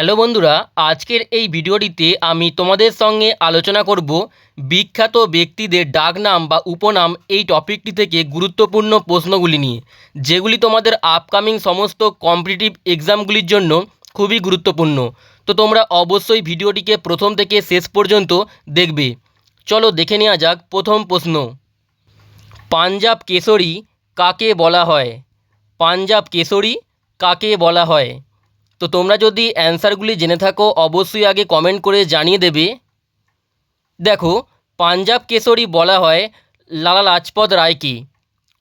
Hello বন্ধুরা, আজকের এই ভিডিওটিতে আমি তোমাদের সঙ্গে আলোচনা করব বিখ্যাত ব্যক্তিদের ডাকনাম বা উপনাম এই টপিকটি থেকে গুরুত্বপূর্ণ প্রশ্নগুলি নিয়ে, যেগুলি তোমাদের আপকামিং সমস্ত কম্পিটিটিভ এক্সামগুলির জন্য খুবই গুরুত্বপূর্ণ। তো তোমরা অবশ্যই ভিডিওটিকে প্রথম থেকে শেষ পর্যন্ত দেখবে। চলো দেখে নেওয়া যাক প্রথম প্রশ্ন। পাঞ্জাব কেশরী কাকে বলা হয়? পাঞ্জাব কেশরী কাকে বলা হয়? তো তোমরা যদি অ্যান্সারগুলি জেনে থাকো, অবশ্যই আগে কমেন্ট করে জানিয়ে দেবে। দেখো, পাঞ্জাব কেশরী বলা হয়, লালা লাজপত রায়কে।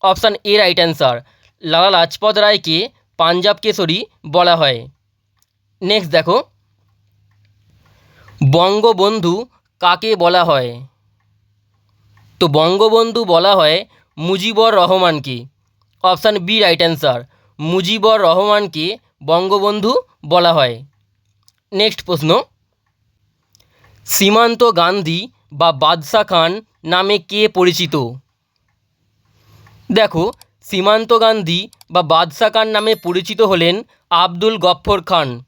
Option A right answer, Lala Lajpat রায়কে পাঞ্জাব কেশরী বলা হয়। নেক্সট দেখো, বঙ্গবন্ধু কাকে বলা হয়? তো বঙ্গবন্ধু বলা হয় মুজিবর রহমানকে। Option B right answer, Mujibur রহমানকে বঙ্গবন্ধু বলা হয়। নেক্সট প্রশ্ন। সীমান্ত গান্ধী বা বাদশা খান নামে কে পরিচিত? দেখো, সীমান্ত গান্ধী বা বাদশা খান নামে পরিচিত হলেন Abdul Ghaffar Khan.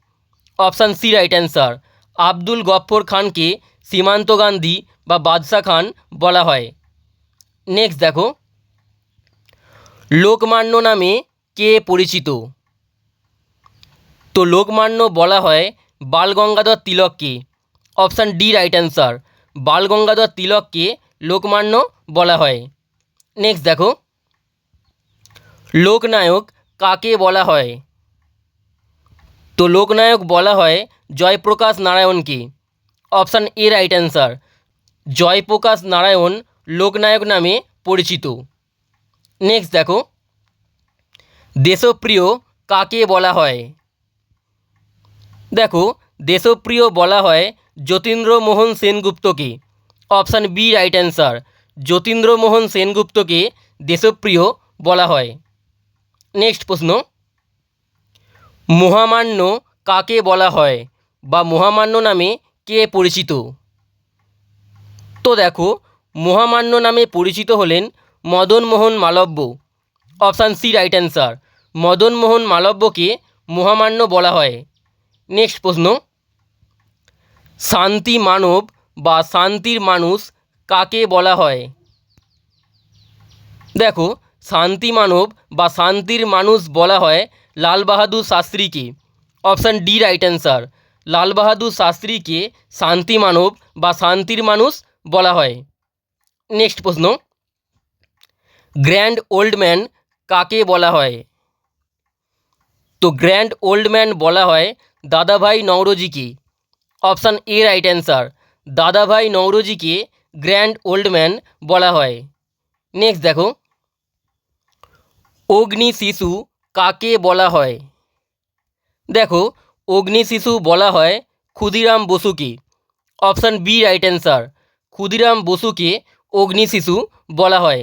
Option C right answer. Abdul Ghaffar খানকে সীমান্ত গান্ধী বা বাদশা খান বলা হয়। নেক্সট দেখো। লোকমান্য নামে কে পরিচিত? তো লোকমান্য বলা হয় Balgangadhar তিলককে। Option D right answer Balgangadhar তিলককে Lokmanya বলা হয়। নেক্সট দেখো। লোকনায়ক কাকে বলা হয়? তো লোকনায়ক বলা হয় জয়প্রকাশ নারায়ণকে। Option A right answer Jayaprakash Narayan Loknayak নামে পরিচিত। নেক্সট দেখো। দেশপ্রিয় কাকে বলা হয়? দেখো, দেশপ্রিয় বলা হয় Jatindramohan সেনগুপ্তকে। Option B right answer Jatindramohan সেনগুপ্তকে দেশপ্রিয় বলা হয়। নেক্সট প্রশ্ন। মহামান্য কাকে বলা হয় বা মহামান্য নামে কে পরিচিত? তো দেখো, মহামান্য নামে পরিচিত হলেন Madan Mohan Malaviya. Option C right answer Madan Mohan মালব্যকে মহামান্য বলা হয়। নেক্সট প্রশ্ন. শান্তি মানব বা শান্তির মানুষ কাকে বলা হয়? দেখো, শান্তি মানব বা শান্তির মানুষ বলা হয় Lal Bahadur শাস্ত্রীকে। Option D right answer Lal Bahadur শাস্ত্রীকে শান্তি মানব বা শান্তির মানুষ বলা হয়। নেক্সট প্রশ্ন. গ্র্যান্ড ওল্ড ম্যান কাকে বলা হয়? তো গ্র্যান্ড ওল্ড ম্যান বলা হয় Dadabhai নওরোজিকে। Option A right answer, Dadabhai নওরোজিকে grand old man বলা হয়। নেক্সট দেখো। অগ্নি শিশু কাকে বলা হয়? দেখো, অগ্নি শিশু বলা হয় ক্ষুদিরাম বসুকে। Option B right answer, Khudiram বসুকে অগ্নি শিশু বলা হয়।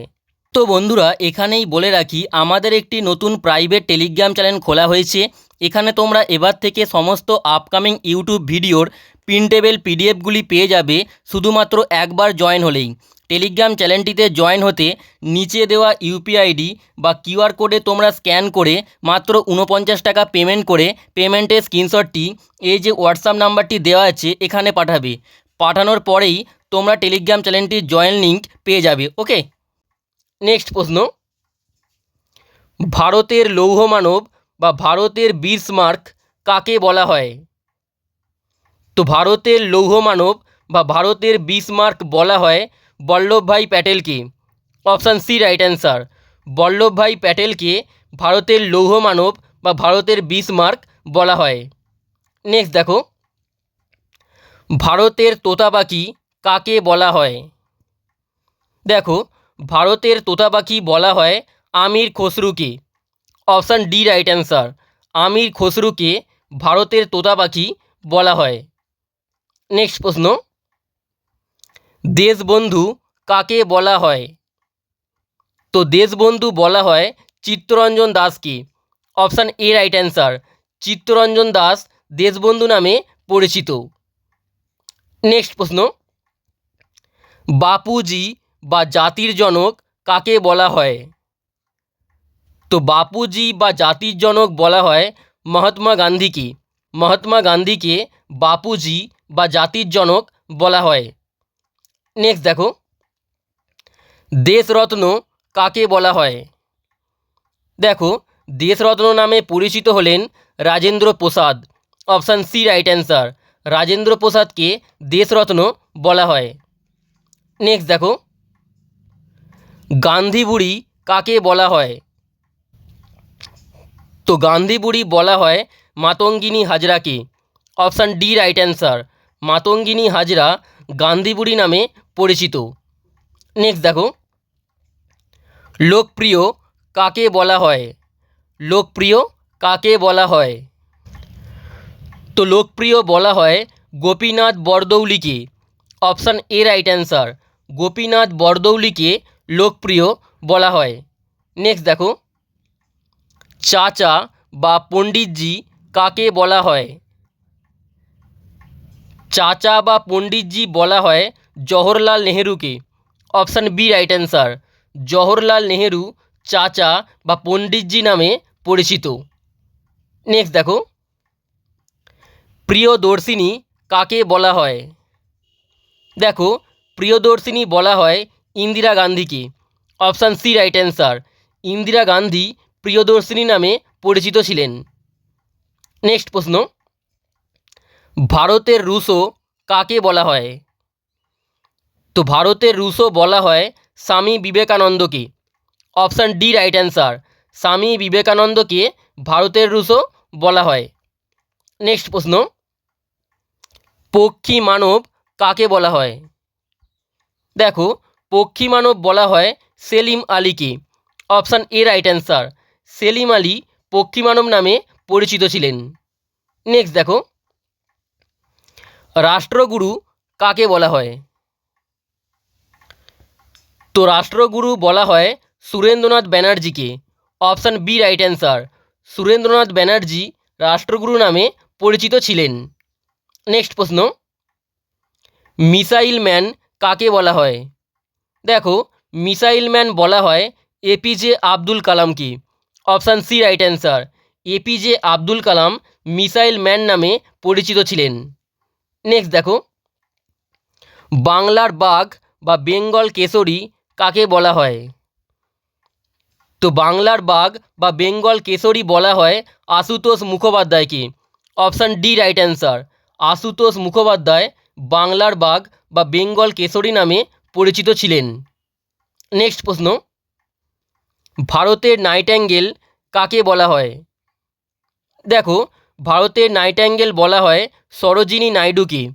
তো বন্ধুরা, এখানেই বলে রাখি, আমাদের একটি নতুন প্রাইভেট টেলিগ্রাম চ্যানেল খোলা হয়েছে। এখানে তোমরা এবার থেকে সমস্ত আপকামিং ইউটিউব ভিডিওর প্রিন্টেবল পিডিএফগুলি পেয়ে যাবে শুধুমাত্র একবার জয়েন হলেই। টেলিগ্রাম চ্যানেলটিতে জয়েন হতে নিচে দেওয়া ইউপিআইডি বা কিউআর কোডে তোমরা স্ক্যান করে মাত্র উনপঞ্চাশ টাকা পেমেন্ট করে পেমেন্টের স্ক্রিনশটটি এই যে হোয়াটসঅ্যাপ নাম্বারটি দেওয়া আছে এখানে পাঠাবে। পাঠানোর পরেই তোমরা টেলিগ্রাম চ্যানেলটির জয়েন লিঙ্ক পেয়ে যাবে ওকে নেক্সট প্রশ্ন। ভারতের লৌহ মানব বা ভারতের বিসমার্ক কাকে বলা হয়? তো ভারতের লৌহ মানব বা ভারতের বিসমার্ক বলা হয় Vallabhbhai প্যাটেলকে। Option C right answer. Vallabhbhai প্যাটেলকে ভারতের লৌহ মানব বা ভারতের বিসমার্ক বলা হয়। নেক্সট দেখো। ভারতের তোতা পাখি কাকে বলা হয়? দেখো, ভারতের তোতা পাখি বলা হয় Amir খসরুকে। Option D right answer. Amir খসরুকে ভারতের তোতা পাখি বলা হয়। নেক্সট প্রশ্ন। দেশবন্ধু কাকে বলা হয়? তো দেশবন্ধু বলা হয় চিত্তরঞ্জন দাসকে। Option A right answer. Chittaranjan Das Deshbandhu নামে পরিচিত। নেক্সট প্রশ্ন। বাপুজি বা জাতির জনক কাকে বলা হয়? তো বাপুজি বা জাতির জনক বলা হয় মহাত্মা গান্ধীকে। মহাত্মা গান্ধীকে বাপুজি বা জাতির জনক বলা হয়। নেক্সট দেখো। দেশরত্ন কাকে বলা হয়? দেখো, দেশরত্ন নামে পরিচিত হলেন Rajendra Prasad. Option C right answer Rajendra প্রসাদকে দেশরত্ন বলা হয়। নেক্সট দেখো। গান্ধী বুড়ি কাকে বলা হয়? তো গান্ধী বুড়ি বলা হয় Matangini হাজরাকে। Option D right answer, Matangini Hazra Gandhi বুড়ি নামে পরিচিত। নেক্সট দেখো। লোকপ্রিয় কাকে বলা হয়? লোকপ্রিয় কাকে বলা হয়? তো লোকপ্রিয় বলা হয় Gopinath বরদৌলিকে। Option A right answer, Gopinath বরদৌলিকে লোকপ্রিয় বলা হয়। নেক্সট দেখো। চাচা বা পণ্ডিতজি কাকে বলা হয়? চাচা বা পণ্ডিতজি বলা হয় Jawaharlal নেহেরুকে। Option B right answer, Jawaharlal Nehru চাচা বা পণ্ডিতজি নামে পরিচিত। নেক্সট দেখো। প্রিয়দর্শিনী কাকে বলা হয়? দেখো, প্রিয়দর্শিনী বলা হয় ইন্দিরা গান্ধীকে। Option C right answer, Indira Gandhi Priyadarshini নামে পরিচিত ছিলেন। নেক্সট প্রশ্ন। ভারতের রুশো কাকে বলা হয়? তো ভারতের রুশো বলা হয় Swami বিবেকানন্দকে। Option D right answer. Swami বিবেকানন্দকে ভারতের রুশো বলা হয়। নেক্সট প্রশ্ন। পক্ষী মানব কাকে বলা হয়? দেখো, পক্ষী মানব বলা হয় সেলিম আলীকে। Option A right answer. Salim Ali পক্ষী মানব নামে পরিচিত ছিলেন। নেক্সট দেখো। রাষ্ট্রগুরু কাকে বলা হয়? তো রাষ্ট্রগুরু বলা হয় সুরেন্দ্রনাথ ব্যানার্জিকে। Option B right answer Surendranath Banerjee রাষ্ট্রগুরু নামে পরিচিত ছিলেন। নেক্সট প্রশ্ন, মিসাইল ম্যান কাকে বলা হয়? দেখো, মিসাইল ম্যান বলা হয় APJ Abdul কালামকে। Option C right answer. APJ Abdul Kalam missile man নামে পরিচিত ছিলেন। নেক্সট দেখো। বাংলার বাঘ বা বেঙ্গল কেশরী কাকে বলা হয়? তো বাংলার বাঘ বা বেঙ্গল কেশরী বলা হয় Ashutosh মুখোপাধ্যায়কে। Option D right answer. Ashutosh Mukhopadhyay বাংলার বাঘ বা বেঙ্গল কেশরী নামে পরিচিত ছিলেন। নেক্সট প্রশ্ন। ভারতের নাইটাঙ্গেল কাকে বলা হয়? দেখো, ভারতের নাইটাঙ্গেল বলা হয় Sarojini নাইডুকে।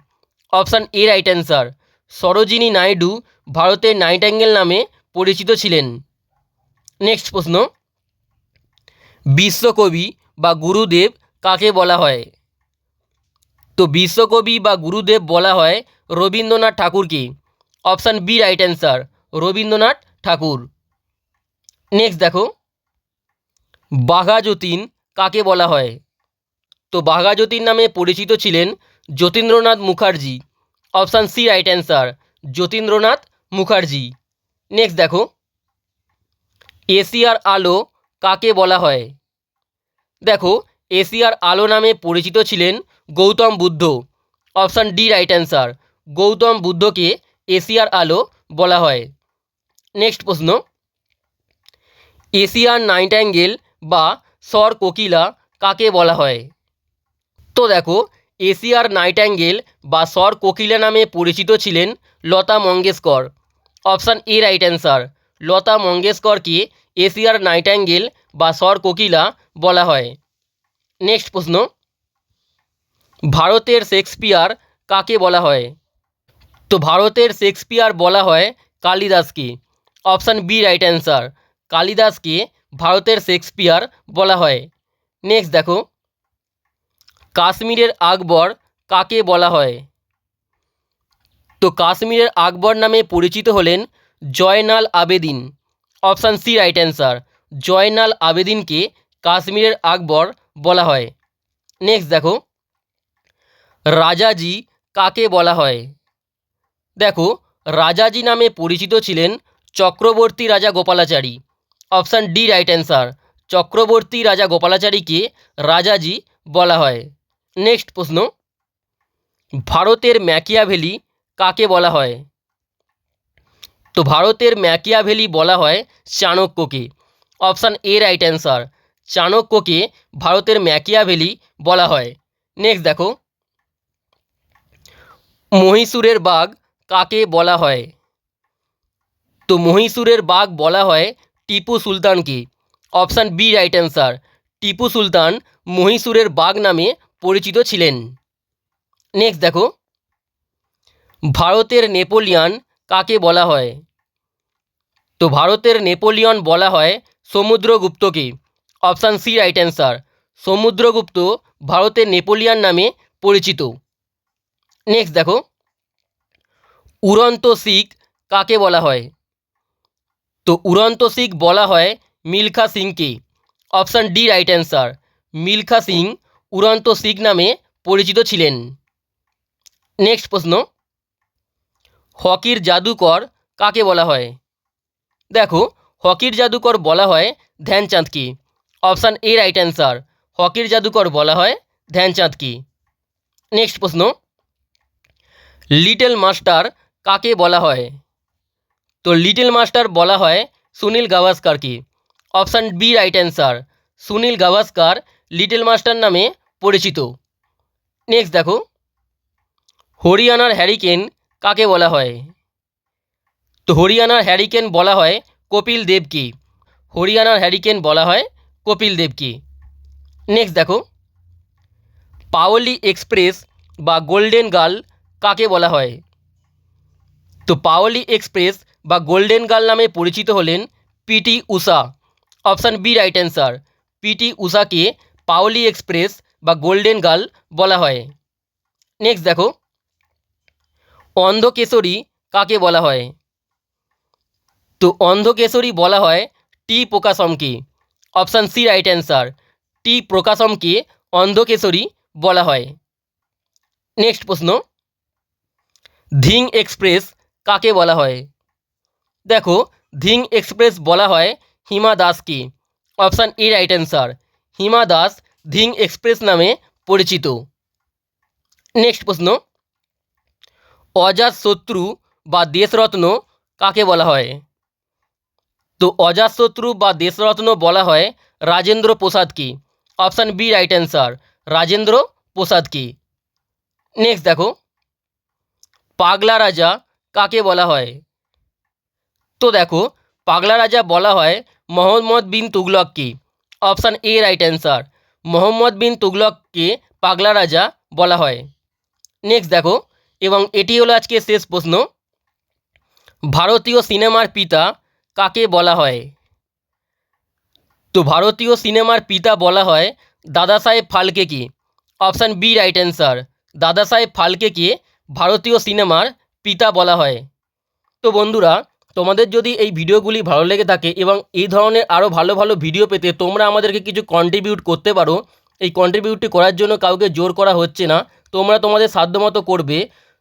Option A right answer. Sarojini Naidu ভারতের নাইটাঙ্গেল নামে পরিচিত ছিলেন। নেক্সট প্রশ্ন। বিশ্বকবি বা গুরুদেব কাকে বলা হয়? তো বিশ্বকবি বা গুরুদেব বলা হয় রবীন্দ্রনাথ ঠাকুরকে। Option B right answer, Rabindranath Thakur. Next দেখো। বাঘা যতীন কাকে বলা হয়? তো বাঘা যতীন নামে পরিচিত ছিলেন Jatindranath Mukherjee. Option C right answer Jatindranath Mukherjee. Next দেখো। এশিয়ার আলো কাকে বলা হয়? দেখো এশিয়ার আলো নামে পরিচিত ছিলেন Gautam Buddha. Option D right answer Gautam বুদ্ধকে এশিয়ার আলো বলা হয়। নেক্সট প্রশ্ন। এশিয়ার নাইটাঙ্গেল বা স্বর কোকিলা কাকে বলা হয়? তো দেখো, এশিয়ার নাইটাঙ্গেল বা স্বর কোকিলা নামে পরিচিত ছিলেন Lata Mangeshkar. Option A right answer. Lata মঙ্গেশকরকে এশিয়ার নাইটাঙ্গেল বা স্বর কোকিলা বলা হয়। নেক্সট প্রশ্ন। ভারতের শেক্সপিয়ার কাকে বলা হয়? তো ভারতের শেক্সপিয়ার বলা হয় কালিদাসকে। Option B right answer. কালিদাসকে ভারতের শেক্সপিয়ার বলা হয়। নেক্সট দেখো। কাশ্মীরের আকবর কাকে বলা হয়? তো কাশ্মীরের আকবর নামে পরিচিত হলেন Zainul Abedin. Option C right answer Zainul আবেদিনকে কাশ্মীরের আকবর বলা হয়। নেক্সট দেখো। রাজাজি কাকে বলা হয়? দেখো, রাজাজি নামে পরিচিত ছিলেন Chakravarti Raja Gopalachari. Option D right answer. Chakravarti Raja গোপালাচারীকে Rajaji বলা হয়। নেক্সট প্রশ্ন। ভারতের ম্যাকিয়াভেলি কাকে বলা হয়? তো ভারতের ম্যাকিয়াভেলি বলা হয় চাণক্যকে। Option A right answer. চাণক্যকে ভারতের ম্যাকিয়াভেলি বলা হয়। নেক্সট দেখো। মহীশূরের বাঘ কাকে বলা হয়? তো মহীশূরের বাঘ বলা হয় Tipu সুলতানকে option B right answer. Tipu Sultan মহীশূরের বাঘ নামে পরিচিত ছিলেন। নেক্সট দেখো। ভারতের নেপোলিয়ান কাকে বলা হয়? তো ভারতের নেপোলিয়ন বলা হয় সমুদ্রগুপ্তকে option C right answer. Samudragupta ভারতের নেপোলিয়ান নামে পরিচিত। নেক্সট দেখো। উড়ন্ত শিখ কাকে বলা হয়? তো উড়ন্ত শিখ বলা হয় মিলখা সিংকে। Option D right answer, Milkha Singh উড়ন্ত শিখ নামে পরিচিত ছিলেন। নেক্সট প্রশ্ন, হকির জাদুকর কাকে বলা হয়? দেখো, হকির জাদুকর বলা হয় ধ্যানচাঁদকে। অপশান এ রাইট অ্যান্সার, হকির জাদুকর বলা হয় ধ্যানচাঁদকে। নেক্সট প্রশ্ন, লিটল মাস্টার কাকে বলা হয়? তো লিটল মাস্টার বলা হয় Sunil গাভাস্কারকে option B right answer, Sunil Gavaskar little master নামে পরিচিত। নেক্সট দেখো। হরিয়ানার হ্যারিকেন কাকে বলা হয়? তো হরিয়ানার হ্যারিকেন বলা হয় কপিল দেবকে হরিয়ানার হ্যারিকেন বলা হয় কপিল দেবকে নেক্সট দেখো। পাওলি এক্সপ্রেস বা গোল্ডেন গার্ল কাকে বলা হয়? তো পাওলি এক্সপ্রেস বা গোল্ডেন গার্ল নামে পরিচিত হলেন PT Usha option B right answer PT উষাকে Payyoli express বা গোল্ডেন গার্ল বলা হয়। নেক্সট দেখো। অন্ধকেশরী কাকে বলা হয়? তো অন্ধকেশরী বলা হয় T প্রকাশমকে। Option C right answer T প্রকাশমকে অন্ধকেশরী বলা হয়। নেক্সট প্রশ্ন। ধিং এক্সপ্রেস কাকে বলা হয়? দেখো, ধিং এক্সপ্রেস বলা হয় হিমা দাসকে। Option A, right answer. Hima Das Dhing express নামে পরিচিত। নেক্সট প্রশ্ন। অজাত শত্রু বা দেশরত্ন কাকে বলা হয়? তো অজাতশত্রু বা দেশরত্ন বলা হয় Rajendra প্রসাদকে। Option B, right answer. Rajendra প্রসাদকে। Next দেখো। পাগলা রাজা কাকে বলা হয়? তো দেখো, পাগলা রাজা বলা হয় Mohammad bin তুগলককে। Option A right answer Mohammad bin তুগলককে পাগলা রাজা বলা হয়। নেক্সট দেখো, এবং এটি হলো আজকে শেষ প্রশ্ন। ভারতীয় সিনেমার পিতা কাকে বলা হয়? তো ভারতীয় সিনেমার পিতা বলা হয় Dada Saheb ফালকেকে। Option B right answer Dada Saheb ফালকেকে ভারতীয় সিনেমার পিতা বলা হয়। তো বন্ধুরা তোমাদের যদি এই ভিডিওগুলি ভালো লেগে থাকে এবং এই ধরনের আরও ভালো ভালো ভিডিও পেতে তোমরা আমাদেরকে কিছু কন্ট্রিবিউট করতে পারো, এই কন্ট্রিবিউটটি করার জন্য কাউকে জোর করা হচ্ছে না, তোমরা তোমাদের সাধ্যমতো করবে।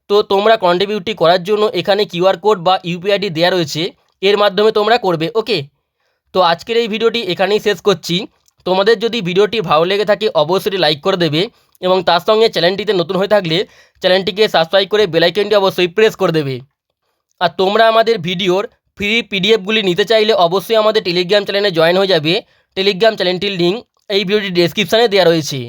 তো তোমরা কন্ট্রিবিউটটি করার জন্য এখানে কিউআর কোড বা ইউপিআইডি দেওয়া রয়েছে, এর মাধ্যমে তোমরা করবে ওকে তো আজকের এই ভিডিওটি এখানেই শেষ করছি। তোমাদের যদি ভিডিওটি ভালো লেগে থাকে অবশ্যই লাইক করে দেবে এবং তার সঙ্গে চ্যানেলটিতে নতুন হয়ে থাকলে চ্যানেলটিকে সাবস্ক্রাইব করে বেলাইকনটি অবশ্যই প্রেস করে দেবে। আর তোমরা আমাদের ভিডিওর ফ্রি পিডিএফগুলি নিতে চাইলে অবশ্যই আমাদের টেলিগ্রাম চ্যানেলে জয়েন হয়ে যাবে। টেলিগ্রাম চ্যানেলটির লিঙ্ক এই ভিডিওটি ডেসক্রিপশানে দেওয়া রয়েছে।